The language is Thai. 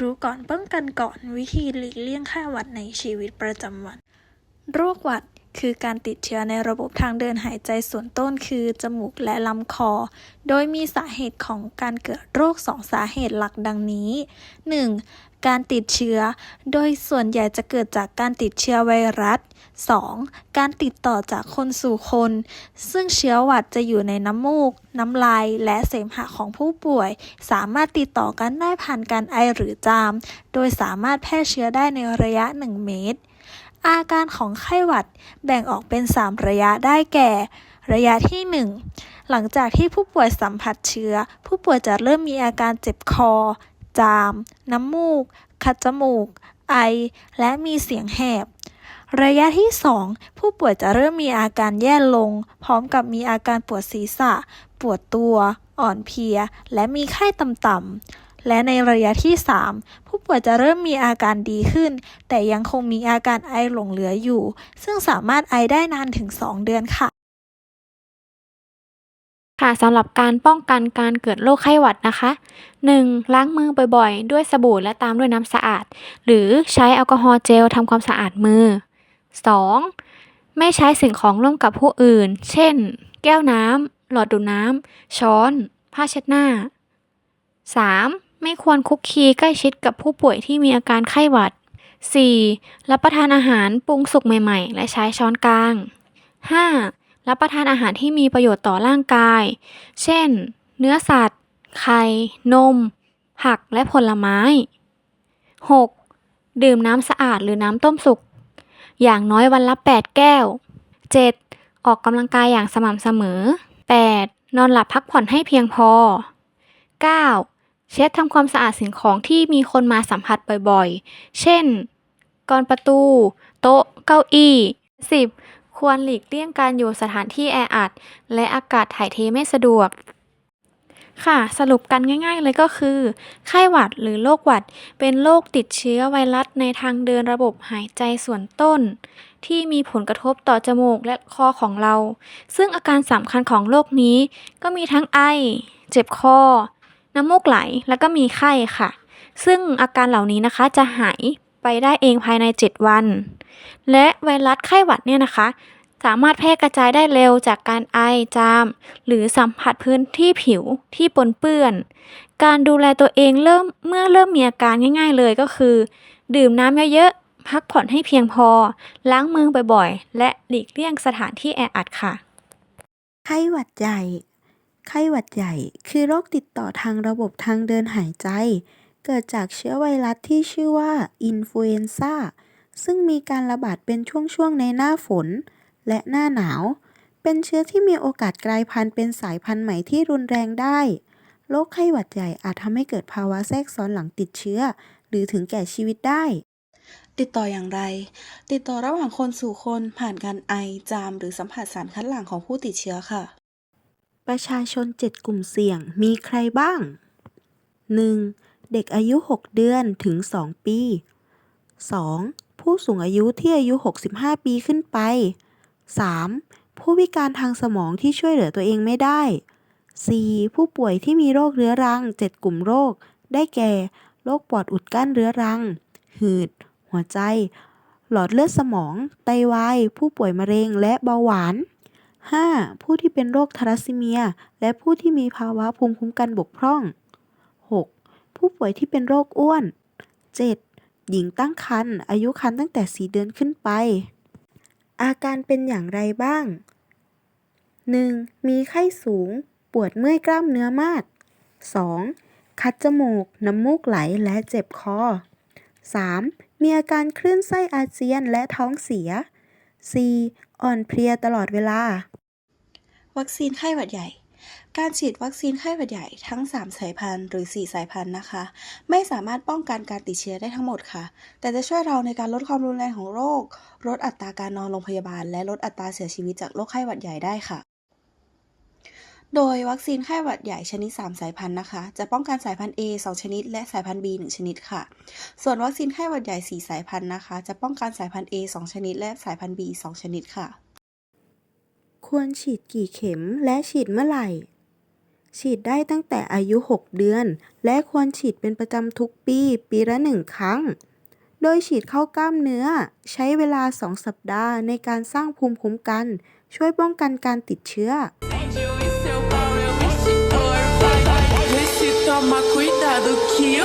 รู้ก่อนป้องกันก่อนวิธีหลีกเลี่ยงไข้หวัดในชีวิตประจำวัน โรคหวัด คือการติดเชื้อในระบบทางเดินหายใจส่วนต้นคือ จมูกและลำคอ โดยมีสาเหตุของการเกิดโรคสองสาเหตุหลักดังนี้ 1. การติดเชื้อ โดยส่วนใหญ่จะเกิดจากการติดเชื้อไวรัส 2. การติดต่อจากคนสู่คน ซึ่งเชื้อหวัดจะอยู่ในน้ำมูก น้ำลาย และเสมหะของผู้ป่วย สามารถติดต่อกันได้ผ่านการไอหรือจาม โดยสามารถแพร่เชื้อได้ในระยะ 1 เมตร อาการของไข้หวัดแบ่งออกเป็น 3 ระยะได้แก่ ระยะที่ 1 หลังจากที่ผู้ป่วยสัมผัสเชื้อ ผู้ป่วยจะเริ่มมีอาการเจ็บคอ จาม น้ำมูก คัดจมูก ไอ และมีเสียงแหบ ระยะที่ 2 ผู้ป่วยจะเริ่มมีอาการแย่ลง พร้อมกับมีอาการปวดศีรษะ ปวดตัว อ่อนเพลีย และมีไข้ต่ำๆและในระยะที่ 3 ป่วยจะเริ่มมีอาการดีขึ้น แต่ยังคงมีอาการไอหลงเหลืออยู่ ซึ่งสามารถไอได้นานถึง 2 เดือนค่ะค่ะสำหรับการป้องกันการเกิดโรคไข้หวัดนะคะ 1. ล้างมือบ่อยๆ ด้วยสบู่และตามด้วยน้ำสะอาด หรือใช้แอลกอฮอล์เจลทำความสะอาดมือ 2. ไม่ใช้สิ่งของร่วมกับผู้อื่น เช่น แก้วน้ำหลอดดูดน้ำช้อน ผ้าเช็ดหน้า 3. ไม่ควรคุกคีใกล้ชิดกับผู้ป่วยที่มีอาการไข้หวัด 4. รับประทานอาหารปรุงสุกใหม่ ๆ และใช้ช้อนกลาง 5. รับประทานอาหารที่มีประโยชน์ต่อร่างกาย เช่น เนื้อสัตว์ ไข่ นม ผักและผลไม้ 6. ดื่มน้ำสะอาดหรือน้ำต้มสุก อย่างน้อยวันละ 8 แก้ว 7. ออกกำลังกายอย่างสม่ำเสมอ 8. นอนหลับพักผ่อนให้เพียงพอ 9. เช็ดทำความสะอาดสิ่งของที่มีคนมาสัมผัสบ่อยๆ เช่นกรอนประตู โต๊ะ เก้าอี้ 10. ควรหลีกเลี่ยงการอยู่สถานที่แออัด และอากาศถ่ายเทไม่สะดวก ค่ะ สรุปกันง่าย ๆ เลยก็คือ ไข้หวัดหรือโรคหวัด เป็นโรคติดเชื้อไวรัสในทางเดินระบบหายใจส่วนต้น ที่มีผลกระทบต่อจมูกและคอของเรา ซึ่งอาการสำคัญของโรคนี้ ก็มีทั้งไอ เจ็บคอ น้ำมูกไหลแล้วก็มีไข้ค่ะ ซึ่งอาการเหล่านี้นะคะจะหายไปได้เองภายใน 7 วัน และไวรัสไข้หวัดเนี่ยนะคะ สามารถแพร่กระจายได้เร็วจากการไอจาม หรือสัมผัสพื้นที่ผิวที่ปนเปื้อน การดูแลตัวเองเริ่มเมื่อเริ่มมีอาการง่าย ๆ เลยก็คือ ดื่มน้ำเยอะๆพักผ่อนให้เพียงพอ ล้างมือบ่อยๆ และหลีกเลี่ยงสถานที่แออัดค่ะ ไข้หวัดใหญ่ ไข้หวัดใหญ่ คือโรคติดต่อทางระบบทางเดินหายใจ เกิดจากเชื้อไวรัสที่ชื่อว่าอินฟลูเอนซ่าซึ่งมีการระบาดเป็นช่วงๆในหน้าฝน และหน้าหนาว เป็นเชื้อที่มีโอกาสกลายพันธุ์เป็นสายพันธุ์ใหม่ที่รุนแรงได้ โรคไข้หวัดใหญ่อาจทำให้เกิดภาวะแทรกซ้อนหลังติดเชื้อ หรือถึงแก่ชีวิตได้ ติดต่ออย่างไร ติดต่อระหว่างคนสู่คนผ่านการไอ จาม หรือสัมผัสสารคัดหลั่งของผู้ติดเชื้อค่ะ ประชาชน 7 กลุ่มเสี่ยงมีใครบ้าง 1. เด็กอายุ 6 เดือนถึง 2 ปี 2. ผู้สูงอายุที่อายุ 65 ปีขึ้นไป 3. ผู้พิการทางสมองที่ช่วยเหลือตัวเองไม่ได้ 4. ผู้ป่วยที่มีโรคเรื้อรัง 7 กลุ่มโรค ได้แก่ โรคปอดอุดกั้นเรื้อรัง หืด หัวใจ หลอดเลือดสมอง ไตวาย ผู้ป่วยมะเร็งและเบาหวาน 5. ผู้ที่เป็นโรคทาลัสซีเมีย และผู้ที่มีภาวะภูมิคุ้มกันบกพร่อง 6. ผู้ป่วยที่เป็นโรคอ้วน 7. หญิงตั้งครรภ์อายุครรภ์ตั้งแต่ 4 เดือนขึ้นไป อาการเป็นอย่างไรบ้าง 1. มีไข้สูง ปวดเมื่อยกล้ามเนื้อมาก 2. คัดจมูก น้ำมูกไหลและเจ็บคอ 3. มีอาการคลื่นไส้อาเจียนและท้องเสีย 4. อ่อนเพลียตลอดเวลา วัคซีนไข้หวัดใหญ่ การฉีดวัคซีนไข้หวัดใหญ่ทั้ง 3 สายพันธุ์หรือ 4 สายพันธุ์นะคะ ไม่สามารถป้องกันการติดเชื้อได้ทั้งหมดค่ะ แต่จะช่วยเราในการลดความรุนแรงของโรค ลดอัตราการนอนโรงพยาบาล และลดอัตราเสียชีวิตจากโรคไข้หวัดใหญ่ได้ค่ะ โดยวัคซีนไข้หวัดใหญ่ชนิด 3 สายพันธุ์นะคะ จะป้องกันสายพันธุ์ A 2 ชนิด และสายพันธุ์ B 1 ชนิดค่ะ ส่วนวัคซีนไข้หวัดใหญ่ 4 สายพันธุ์นะคะ จะป้องกันสายพันธุ์ A 2 ชนิด และสายพันธุ์ B 2 ชนิดค่ะ ควรฉีดกี่เข็มและฉีดเมื่อไหร่ ฉีดได้ตั้งแต่อายุ 6 เดือน และควรฉีดเป็นประจำทุกปี ปีละ 1 ครั้ง โดยฉีดเข้ากล้ามเนื้อ ใช้เวลา 2 สัปดาห์ในการสร้างภูมิคุ้มกัน ช่วยป้องกันการติดเชื้อ Esse toma cuidado que eu